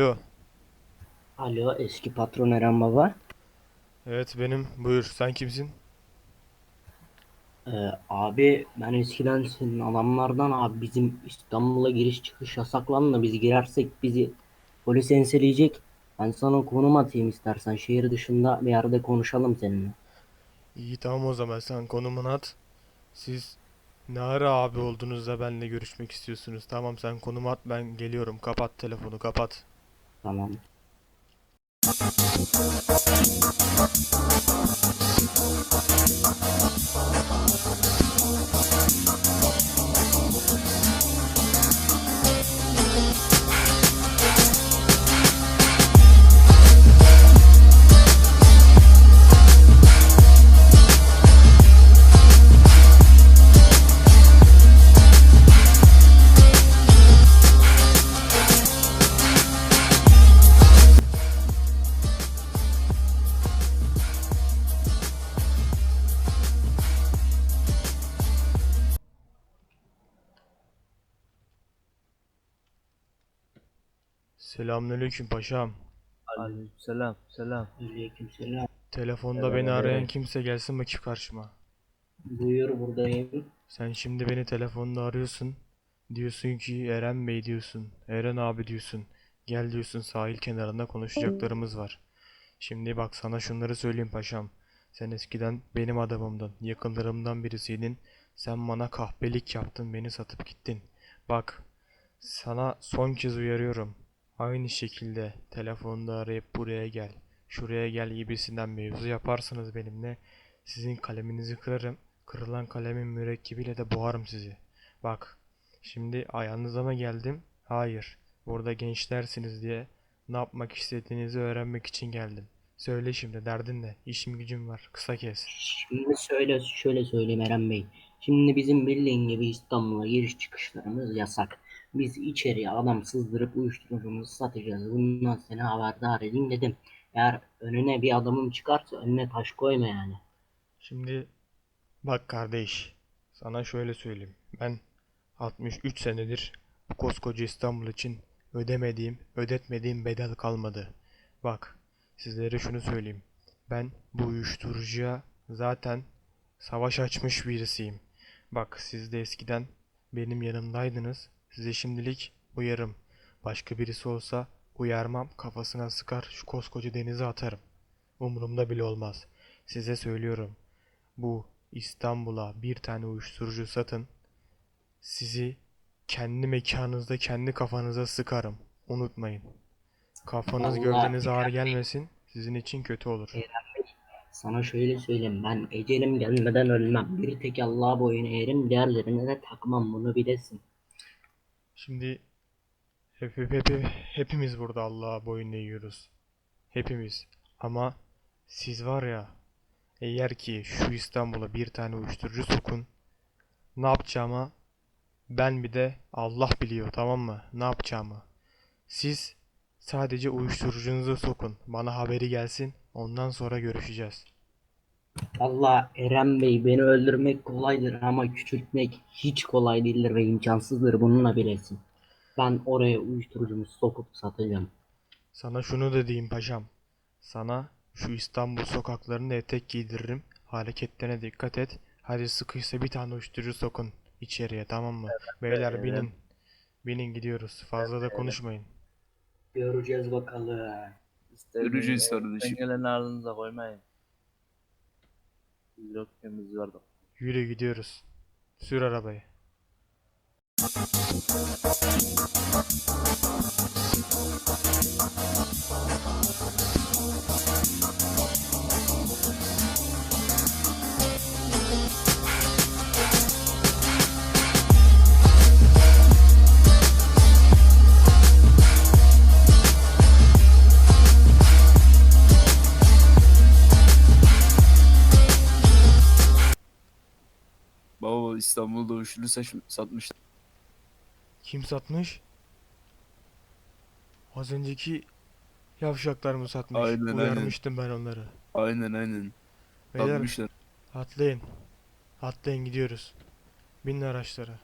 Alo. Alo eski patron Eren Baba. Evet benim. Buyur. Sen kimsin? Ee, abi ben eskiden senin adamlardan abi bizim İstanbul'a giriş çıkış yasaklandı da biz girersek bizi polis enseleyecek. Ben sana konum atayım istersen şehir dışında bir yerde konuşalım seninle. İyi tamam o zaman sen konumunu at. Siz ne ara abi olduğunuzda benimle görüşmek istiyorsunuz. Tamam sen konumu at ben geliyorum. Kapat telefonu kapat. Tamam. Selamünaleyküm paşam. Aleykümselam, selam. Aleykümselam. Telefonda Selam, beni arayan kimse gelsin bakayım karşıma. Buyur buradayım. Sen şimdi beni telefonda arıyorsun. Diyorsun ki Eren Bey diyorsun. Eren abi diyorsun. Gel diyorsun sahil kenarında konuşacaklarımız var. Şimdi bak sana şunları söyleyeyim paşam. Sen eskiden benim adamımdın. Yakınlarımdan birisiydin. Sen bana kahpelik yaptın. Beni satıp gittin. Bak sana son kez uyarıyorum. Aynı şekilde telefonda arayıp buraya gel. Şuraya gel gibisinden mevzu yaparsanız benimle sizin kaleminizi kırarım. Kırılan kalemin mürekkebiyle de boğarım sizi. Bak, şimdi ayağınıza mı geldim? Hayır. Burada gençlersiniz diye ne yapmak istediğinizi öğrenmek için geldim. Söyle şimdi derdin ne? İşim gücüm var. Kısa kes. Şimdi söyle şöyle söyleyeyim Eren Bey. Şimdi bizim bildiğin gibi İstanbul'a giriş çıkışlarımız yasak. Biz içeriye adam sızdırıp uyuşturucumuzu satacağız. Bundan seni haberdar edeyim dedim. Eğer önüne bir adamım çıkarsa önüne taş koyma yani. Şimdi bak kardeş, sana şöyle söyleyeyim. Ben 63 senedir bu koskoca İstanbul için ödemediğim, ödetmediğim bedel kalmadı. Bak, sizlere şunu söyleyeyim. Ben bu uyuşturucuya zaten savaş açmış birisiyim. Bak, siz de eskiden benim yanımdaydınız. Size şimdilik uyarım. Başka birisi olsa uyarmam, kafasına sıkar, şu koskoca denize atarım. Umurumda bile olmaz. Size söylüyorum. Bu İstanbul'a bir tane uyuşturucu satın. Sizi kendi mekanınızda kendi kafanıza sıkarım. Unutmayın. Kafanız Vallahi gövdeniz ağır gelmesin. Sizin için kötü olur. Sana şöyle söyleyeyim ben ecelim gelmeden ölmem. Bir tek Allah'a boyun eğerim diğerlerine de takmam bunu bilesin. Şimdi hep, hep, hep- hepimiz burada Allah'a boyun eğiyoruz. Hepimiz. Ama siz var ya eğer ki şu İstanbul'a bir tane uyuşturucu sokun ne yapacağımı ben bir de Allah biliyor tamam mı? Ne yapacağımı. Siz sadece uyuşturucunuzu sokun. Bana haberi gelsin. Ondan sonra görüşeceğiz. Allah Eren Bey beni öldürmek kolaydır ama küçültmek hiç kolay değildir ve imkansızdır bununla bilesin. Ben oraya uyuşturucumu sokup satacağım. Sana şunu da diyeyim paşam. Sana şu İstanbul sokaklarında etek giydiririm. Hareketlerine dikkat et. Hadi sıkıysa bir tane uyuşturucu sokun içeriye tamam mı? Beyler evet. binin. Binin gidiyoruz. Fazla da konuşmayın. Göreceğiz bakalım. Göreceğiz Ben kardeşim. gelen ağzınıza koymayın. Biz vardık. Yürü gidiyoruz. Sür arabayı. İstanbul'da saç- satmışlar. Kim satmış? Az önceki yavşaklar mı satmış? Aynen, aynen. Uyarmıştım ben onları. Aynen aynen. Beyler Satmışlar. atlayın. Atlayın gidiyoruz. Binin araçlara.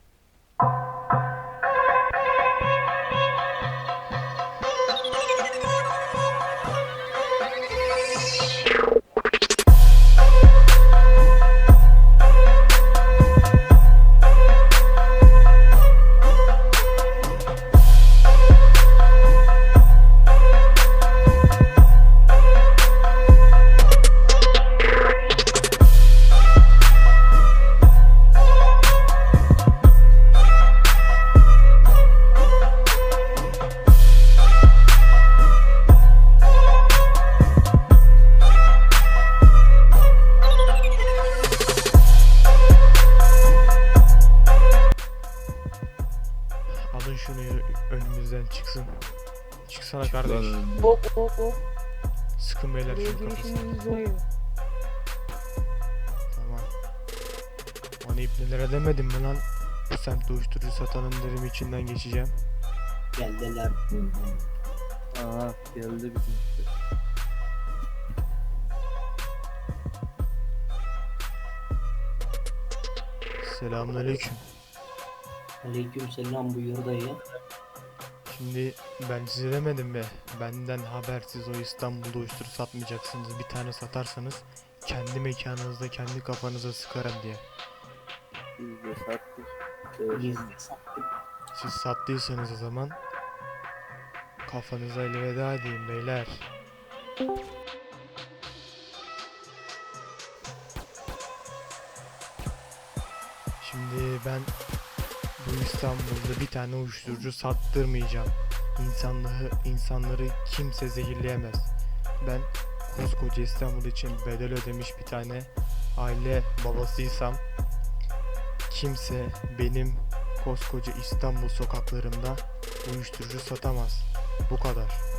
Çıksana kardeş. Hop hop hop. Sıkın beyler şunun zor. Tamam. Hani ipnelere demedim mi lan? Bu uyuşturucu satanın derim içinden geçeceğim. Geldiler. Aha geldi bizim işte. Selamünaleyküm. Aleyküm selam buyur dayı. Şimdi ben size demedim mi? Benden habersiz o İstanbul'da uyuşturucu satmayacaksınız. Bir tane satarsanız kendi mekanınızda kendi kafanıza sıkarım diye. Biz de sattık. Biz de sattık. Siz sattıysanız o zaman kafanıza elveda edeyim beyler. Şimdi ben bu İstanbul'da bir tane uyuşturucu sattırmayacağım. İnsanlığı, insanları kimse zehirleyemez. Ben koskoca İstanbul için bedel ödemiş bir tane aile babasıysam kimse benim koskoca İstanbul sokaklarında uyuşturucu satamaz. Bu kadar.